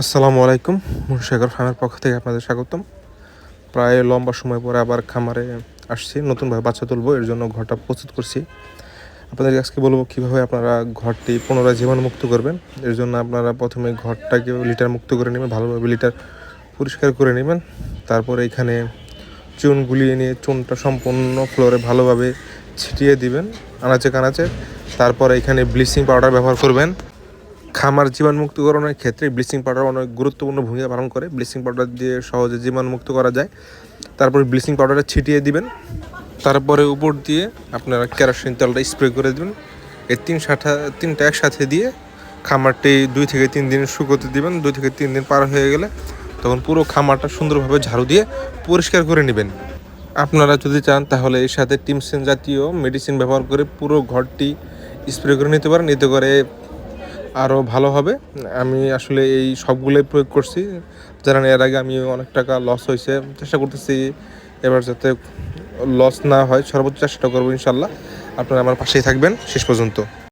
আসসালামু আলাইকুম মুনশেখর ফার্মের পক্ষ থেকে আপনাদের স্বাগতম। প্রায় লম্বা সময় পরে আবার খামারে আসছি, নতুনভাবে বাচ্চা তুলবো, এর জন্য ঘরটা প্রস্তুত করছি। আপনাদের আজকে বলব কীভাবে আপনারা ঘরটি পুনরায় জীবাণুমুক্ত করবেন। এর জন্য আপনারা প্রথমে ঘরটাকে লিটার মুক্ত করে নেবেন, ভালোভাবে লিটার পরিষ্কার করে নেবেন। তারপরে এখানে চুন গুলিয়ে নিয়ে চুনটা সম্পূর্ণ ফ্লোরে ভালোভাবে ছিটিয়ে দিবেন, আনাচে কানাচে। তারপর এখানে ব্লিচিং পাউডার ব্যবহার করবেন। খামার জীবাণুমুক্তকরণের ক্ষেত্রে ব্লিচিং পাউডার অনেক গুরুত্বপূর্ণ ভূমিকা পালন করে। ব্লিচিং পাউডার দিয়ে সহজে জীবাণুমুক্ত করা যায়। তারপরে ব্লিচিং পাউডারটা ছিটিয়ে দিবেন। তারপরে উপর দিয়ে আপনারা কেরোসিন তেলটা স্প্রে করে দেবেন। এই তিন সাথা, তিনটা একসাথে দিয়ে খামারটি দুই থেকে তিন দিন শুকোতে দিবেন। দুই থেকে তিন দিন পার হয়ে গেলে তখন পুরো খামারটা সুন্দরভাবে ঝাড়ু দিয়ে পরিষ্কার করে নেবেন। আপনারা যদি চান তাহলে এর সাথে টিমসেন জাতীয় মেডিসিন ব্যবহার করে পুরো ঘরটি স্প্রে করে নিতে পারেন। এতে করে আরও ভালো হবে। আমি আসলে এই সবগুলোই প্রয়োগ করছি। জানেন এর আগে আমি অনেক টাকা লস হয়েছে, চেষ্টা করতেছি এবার যাতে লস না হয়। সর্বোচ্চ চেষ্টা করব ইনশাল্লাহ। আপনারা আমার পাশেই থাকবেন। শেষ পর্যন্ত।